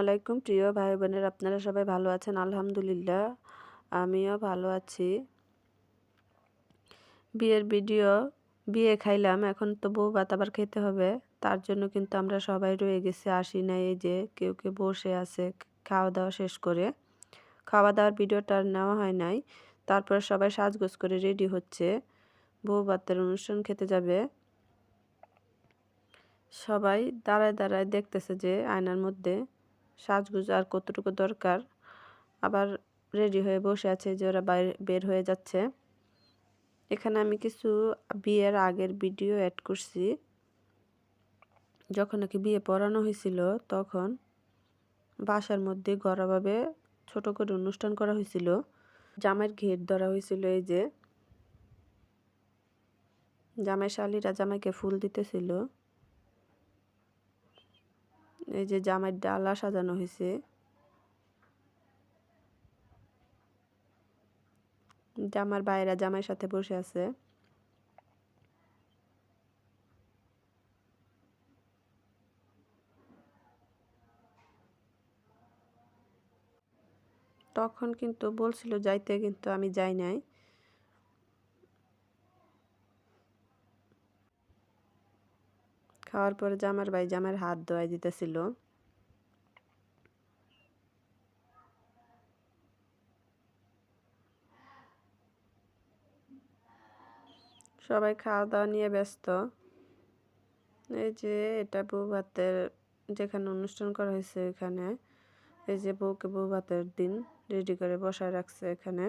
আলাইকুম। প্রিয় ভাই বোনের আপনারা সবাই ভালো আছেন? আলহামদুলিল্লাহ, আমিও ভালো আছি। বিয়ের ভিডিও, বিয়ে খাইলাম, এখন তো বউ ভাত আবার খেতে হবে। তার জন্য কিন্তু আমরা সবাই রয়ে গেছি, আসি নাই এই যে, কেউ কেউ বসে আছে খাওয়া দাওয়া শেষ করে। খাওয়া দাওয়ার ভিডিওটা নেওয়া হয় নাই। তারপর সবাই সাজগোজ করে রেডি হচ্ছে। বউ ভাতের অনুষ্ঠান খেতে যাবে। সবাই দাঁড়ায় দাঁড়ায় দেখতেছে যে, আয়নার মধ্যে। সাজগুজ আর কতটুকু দরকার, আবার রেডি হয়ে বসে আছে যে ওরা বাইরে, বের হয়ে যাচ্ছে। এখানে আমি কিছু বিয়ের আগের ভিডিও অ্যাড করছি। যখন নাকি বিয়ে পড়ানো হয়েছিল, তখন বাসার মধ্যে গড়াভাবে ছোট করে অনুষ্ঠান করা হয়েছিল। জামাইয়ের ঘের ধরা হয়েছিল এই যে। জামাই শালিরা জামাইকে ফুল দিতেছিল। এই যে জামাই ডালা সাজানো হয়েছে। জামার বাইরা জামাইয়ের সাথে বসে আছে। তখন কিন্তু বলছিল, যাইতে কিন্তু আমি যাই নাই। খাওয়ার পরে জামার ভাই জামার হাত ধোয়াই দিতেছিল, সবাই খাওয়া দাওয়া নিয়ে ব্যস্ত। এই যে এটা বউ ভাতের যেখানে অনুষ্ঠান করা হয়েছে এখানে, এই যে বউকে বউ ভাতের দিন রেডি করে বসায় রাখছে এখানে।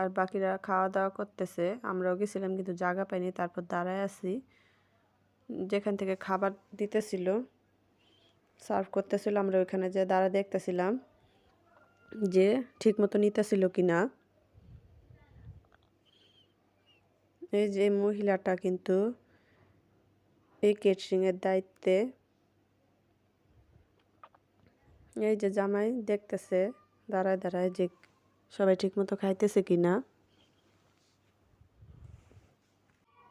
আর বাকিরা খাওয়া দাওয়া করতেছে, আমরাও গেছিলাম কিন্তু জায়গা পাইনি, তারপর দাঁড়ায় আছি। যেখান থেকে খাবার দিতেছিল, সার্ভ করতেছিল, আমরা ওইখানে যে দাঁড়া দেখতেছিলাম যে ঠিক মতো নিতেছিল কি না এই যে মহিলাটা কিন্তু এই কেটারিংয়ের দায়িত্বে। এই যে জামাই দেখতেছে, দাঁড়ায় দাঁড়ায় যে সবাই ঠিক মতো খাইতেছে কি না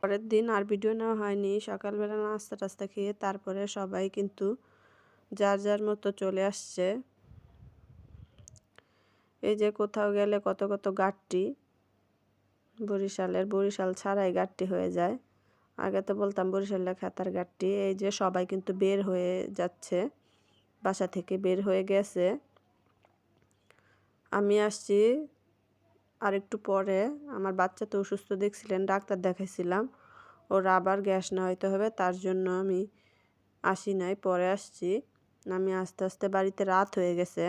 পরের দিন আর ভিডিও নেওয়া হয়নি। সকালবেলা নাস্তা টাস্তা খেয়ে তারপরে সবাই কিন্তু যার যার মতো চলে আসছে। এই যে কোথাও গেলে কত কত গাঠটি বরিশালের বরিশাল ছাড়াই গাঠটি হয়ে যায়। আগে তো বলতাম বরিশালের খাতার গাঠটি এই যে সবাই কিন্তু বের হয়ে যাচ্ছে। বাসা থেকে বের হয়ে গেছে। আমি আসছি আর একটু পরে আমার বাচ্চা তো অসুস্থ দেখছিলেন, ডাক্তার দেখাইছিলাম। ওর আবার গ্যাস না হইতে হবে, তার জন্য আমি আসি নাই, পরে আসছি। আমি আস্তে আস্তে বাড়িতে রাত হয়ে গেছে।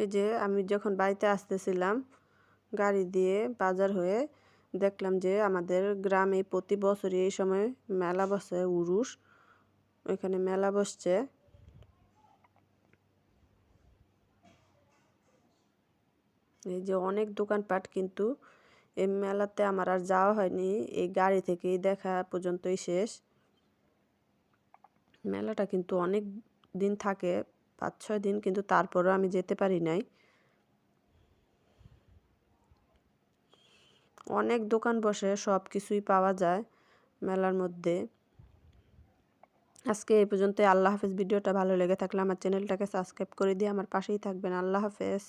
এই যে আমি যখন বাড়িতে আসতেছিলাম, গাড়ি দিয়ে বাজার হয়ে দেখলাম যে আমাদের গ্রামে প্রতি বছরই এই সময় মেলা বসে উরুষ ওইখানে মেলা বসছে। এই যে অনেক দোকানপাট কিন্তু এই মেলাতে আমার আর যাওয়া হয়নি। এই গাড়ি থেকেই দেখা পর্যন্তই শেষ। মেলাটা কিন্তু অনেক দিন থাকে পাঁচ ছয় দিন কিন্তু তারপরও আমি যেতে পারি নাই। অনেক দোকান বসে সব কিছুই পাওয়া যায় মেলার মধ্যে। আজকে এই পর্যন্ত আল্লাহ হাফেজ। ভিডিওটা ভালো লেগে থাকলে আমার চ্যানেলটাকে সাবস্ক্রাইব করে দিয়ে আমার পাশেই থাকবেন। আল্লাহ হাফেজ।